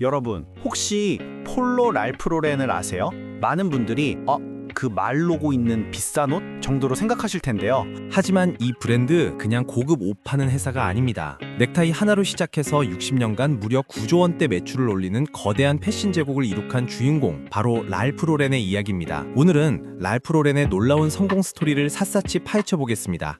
여러분, 혹시 폴로 랄프 로렌을 아세요? 많은 분들이 어, 그 말 로고 있는 비싼 옷 정도로 생각하실 텐데요. 하지만 이 브랜드 그냥 고급 옷 파는 회사가 아닙니다. 넥타이 하나로 시작해서 60년간 무려 9조 원대 매출을 올리는 거대한 패션 제국을 이룩한 주인공 바로 랄프 로렌의 이야기입니다. 오늘은 랄프 로렌의 놀라운 성공 스토리를 샅샅이 파헤쳐 보겠습니다.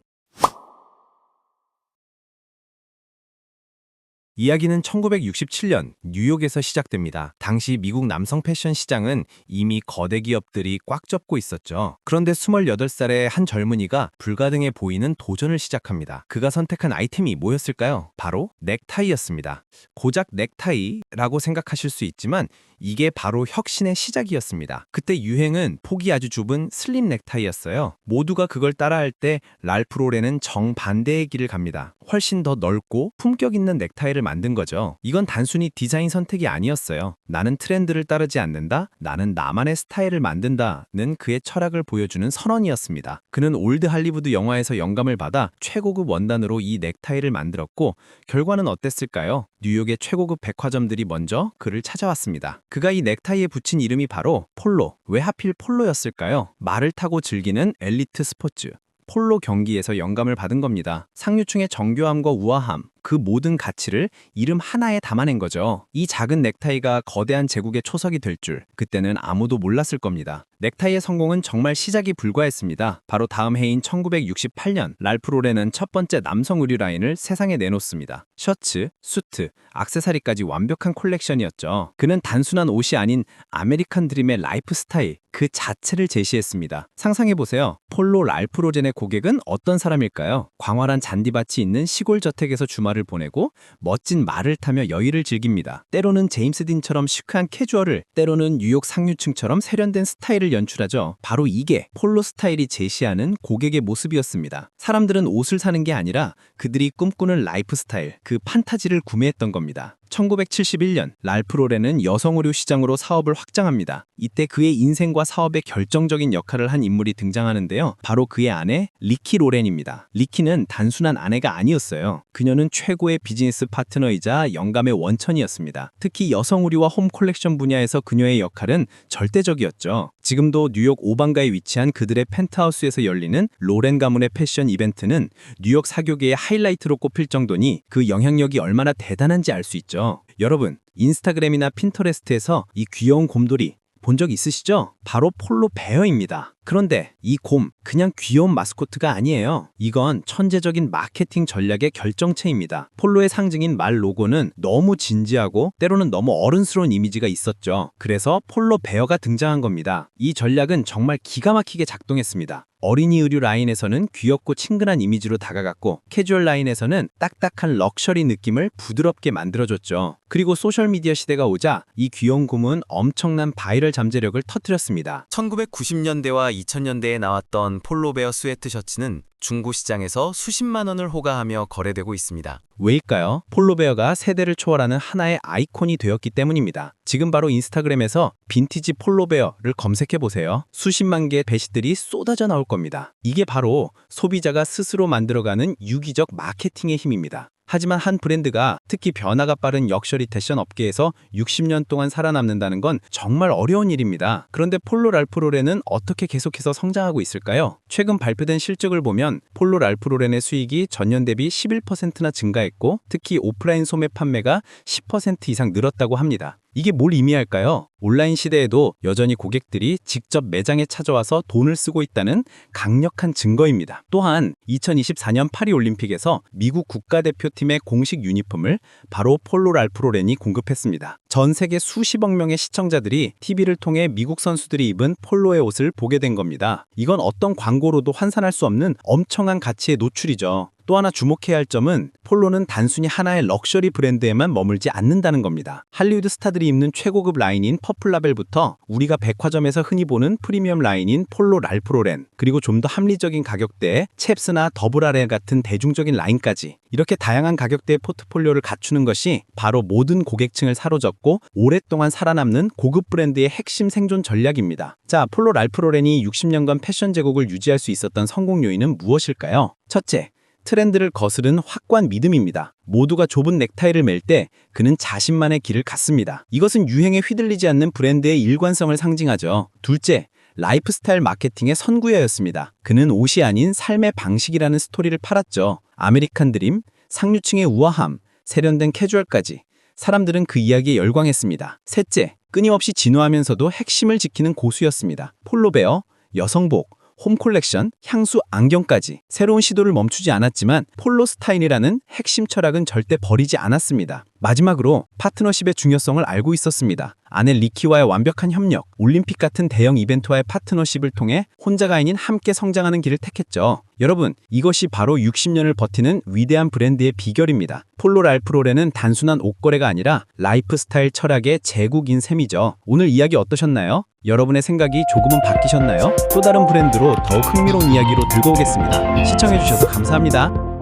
이야기는 1967년 뉴욕에서 시작됩니다. 당시 미국 남성 패션 시장은 이미 거대 기업들이 꽉 잡고 있었죠. 그런데 28살의 한 젊은이가 불가능해 보이는 도전을 시작합니다. 그가 선택한 아이템이 뭐였을까요? 바로 넥타이였습니다. 고작 넥타이라고 생각하실 수 있지만 이게 바로 혁신의 시작이었습니다. 그때 유행은 폭이 아주 좁은 슬림 넥타이였어요. 모두가 그걸 따라할 때 랄프 로렌은 정반대의 길을 갑니다. 훨씬 더 넓고 품격 있는 넥타이를 만든 거죠. 이건 단순히 디자인 선택이 아니었어요. 나는 트렌드를 따르지 않는다. 나는 나만의 스타일을 만든다는 그의 철학을 보여주는 선언이었습니다. 그는 올드 할리우드 영화에서 영감을 받아 최고급 원단으로 이 넥타이를 만들었고 결과는 어땠을까요? 뉴욕의 최고급 백화점들이 먼저 그를 찾아왔습니다. 그가 이 넥타이에 붙인 이름이 바로 폴로. 왜 하필 폴로였을까요? 말을 타고 즐기는 엘리트 스포츠. 폴로 경기에서 영감을 받은 겁니다. 상류층의 정교함과 우아함, 그 모든 가치를 이름 하나에 담아낸 거죠. 이 작은 넥타이가 거대한 제국의 초석이 될 줄 그때는 아무도 몰랐을 겁니다. 넥타이의 성공은 정말 시작이 불과했습니다. 바로 다음 해인 1968년 랄프 로렌은 첫 번째 남성 의류 라인을 세상에 내놓습니다. 셔츠, 수트, 악세사리까지 완벽한 콜렉션이었죠. 그는 단순한 옷이 아닌 아메리칸 드림의 라이프 스타일 그 자체를 제시했습니다. 상상해 보세요. 폴로 랄프 로젠의 고객은 어떤 사람일까요? 광활한 잔디밭이 있는 시골 저택에서 주말을 보내고 멋진 말을 타며 여유를 즐깁니다. 때로는 제임스 딘처럼 시크한 캐주얼을, 때로는 뉴욕 상류층처럼 세련된 스타일을 연출하죠. 바로 이게 폴로 스타일이 제시하는 고객의 모습이었습니다. 사람들은 옷을 사는 게 아니라 그들이 꿈꾸는 라이프 스타일, 그 판타지를 구매했던 겁니다. 1971년 랄프 로렌은 여성 의류 시장으로 사업을 확장합니다. 이때 그의 인생과 사업에 결정적인 역할을 한 인물이 등장하는데요. 바로 그의 아내 리키 로렌입니다. 리키는 단순한 아내가 아니었어요. 그녀는 최고의 비즈니스 파트너이자 영감의 원천이었습니다. 특히 여성 의류와 홈 콜렉션 분야에서 그녀의 역할은 절대적이었죠. 지금도 뉴욕 오방가에 위치한 그들의 펜트하우스에서 열리는 로렌 가문의 패션 이벤트는 뉴욕 사교계의 하이라이트로 꼽힐 정도니 그 영향력이 얼마나 대단한지 알 수 있죠. 여러분, 인스타그램이나 핀터레스트에서 이 귀여운 곰돌이 본 적 있으시죠? 바로 폴로 베어입니다. 그런데 이 곰 그냥 귀여운 마스코트가 아니에요. 이건 천재적인 마케팅 전략의 결정체입니다. 폴로의 상징인 말 로고는 너무 진지하고 때로는 너무 어른스러운 이미지가 있었죠. 그래서 폴로 베어가 등장한 겁니다. 이 전략은 정말 기가 막히게 작동했습니다. 어린이 의류 라인에서는 귀엽고 친근한 이미지로 다가갔고 캐주얼 라인에서는 딱딱한 럭셔리 느낌을 부드럽게 만들어줬죠. 그리고 소셜미디어 시대가 오자 이 귀여운 곰은 엄청난 바이럴 잠재력을 터뜨렸습니다. 1990년대와 2000년대에 나왔던 폴로베어 스웨트 셔츠는 중고 시장에서 수십만 원을 호가하며 거래되고 있습니다. 왜일까요? 폴로베어가 세대를 초월하는 하나의 아이콘이 되었기 때문입니다. 지금 바로 인스타그램에서 빈티지 폴로베어를 검색해 보세요. 수십만 개의 배시들이 쏟아져 나올 겁니다. 이게 바로 소비자가 스스로 만들어가는 유기적 마케팅의 힘입니다. 하지만 한 브랜드가 특히 변화가 빠른 역셔리 패션 업계에서 60년 동안 살아남는다는 건 정말 어려운 일입니다. 그런데 폴로 랄프 로렌은 어떻게 계속해서 성장하고 있을까요? 최근 발표된 실적을 보면 폴로 랄프 로렌의 수익이 전년 대비 11%나 증가했고 특히 오프라인 소매 판매가 10% 이상 늘었다고 합니다. 이게 뭘 의미할까요? 온라인 시대에도 여전히 고객들이 직접 매장에 찾아와서 돈을 쓰고 있다는 강력한 증거입니다. 또한 2024년 파리 올림픽에서 미국 국가대표팀의 공식 유니폼을 바로 폴로 랄프 로렌이 공급했습니다. 전 세계 수십억 명의 시청자들이 TV를 통해 미국 선수들이 입은 폴로의 옷을 보게 된 겁니다. 이건 어떤 광고로도 환산할 수 없는 엄청난 가치의 노출이죠. 또 하나 주목해야 할 점은 폴로는 단순히 하나의 럭셔리 브랜드에만 머물지 않는다는 겁니다. 할리우드 스타들이 입는 최고급 라인인 퍼플 라벨부터 우리가 백화점에서 흔히 보는 프리미엄 라인인 폴로 랄프 로렌, 그리고 좀 더 합리적인 가격대의 챕스나 더블아레 같은 대중적인 라인까지 이렇게 다양한 가격대의 포트폴리오를 갖추는 것이 바로 모든 고객층을 사로잡고 오랫동안 살아남는 고급 브랜드의 핵심 생존 전략입니다. 자, 폴로 랄프 로렌이 60년간 패션 제국을 유지할 수 있었던 성공 요인은 무엇일까요? 첫째, 트렌드를 거스른 확고한 믿음입니다. 모두가 좁은 넥타이를 맬때 그는 자신만의 길을 갔습니다. 이것은 유행에 휘둘리지 않는 브랜드의 일관성을 상징하죠. 둘째, 라이프스타일 마케팅의 선구자였습니다. 그는 옷이 아닌 삶의 방식이라는 스토리를 팔았죠. 아메리칸 드림, 상류층의 우아함, 세련된 캐주얼까지 사람들은 그 이야기에 열광했습니다. 셋째, 끊임없이 진화하면서도 핵심을 지키는 고수였습니다. 폴로베어, 여성복, 홈 콜렉션, 향수, 안경까지 새로운 시도를 멈추지 않았지만 폴로 스타일이라는 핵심 철학은 절대 버리지 않았습니다. 마지막으로 파트너십의 중요성을 알고 있었습니다. 아내 리키와의 완벽한 협력, 올림픽 같은 대형 이벤트와의 파트너십을 통해 혼자가 아닌 함께 성장하는 길을 택했죠. 여러분, 이것이 바로 60년을 버티는 위대한 브랜드의 비결입니다. 폴로 랄프로레는 단순한 옷거래가 아니라 라이프스타일 철학의 제국인 셈이죠. 오늘 이야기 어떠셨나요? 여러분의 생각이 조금은 바뀌셨나요? 또 다른 브랜드로 더욱 흥미로운 이야기로 들고 오겠습니다. 시청해주셔서 감사합니다.